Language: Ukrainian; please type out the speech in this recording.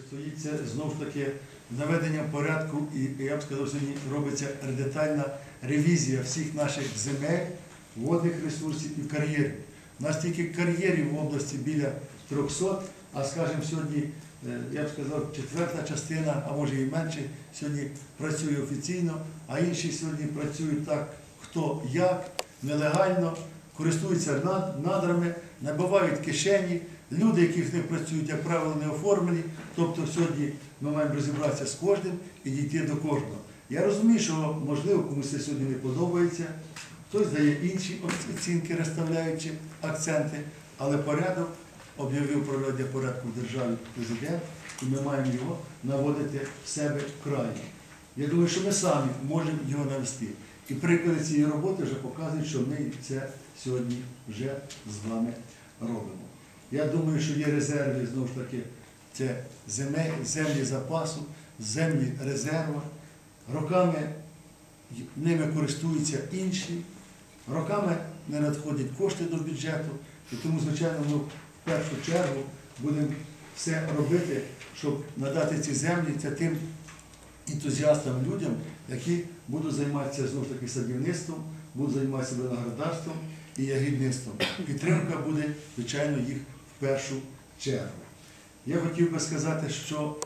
Стоїть це знову ж таки наведення порядку, і я б сказав, сьогодні робиться детальна ревізія всіх наших земель, водних ресурсів і кар'єрів. У нас тільки кар'єрів в області біля 300, а скажімо, сьогодні, е, я б сказав, четверта частина, а може і менше, сьогодні працює офіційно, а інші сьогодні працюють так, хто як, нелегально, користуються надрами, набивають кишені. Люди, які в них працюють, як правило, не оформлені. Тобто сьогодні ми маємо розібратися з кожним і дійти до кожного. Я розумію, що можливо комусь це сьогодні не подобається, хтось дає інші оцінки, розставляючи акценти, але порядок об'явив про введення порядку в державі президент, і ми маємо його наводити в себе в краї. Я думаю, що ми самі можемо його навести. І приклади цієї роботи вже показують, що ми це сьогодні вже з вами робимо. Я думаю, що є резерви, знову ж таки, це землі запасу, землі резерву. Роками ними користуються інші, роками не надходять кошти до бюджету. І тому, звичайно, ми в першу чергу будемо все робити, щоб надати ці землі це тим ентузіастам, людям, які будуть займатися знову ж таки садівництвом, будуть займатися виноградарством і ягідництвом. Підтримка буде, звичайно, їх в першу чергу. Я хотів би сказати, що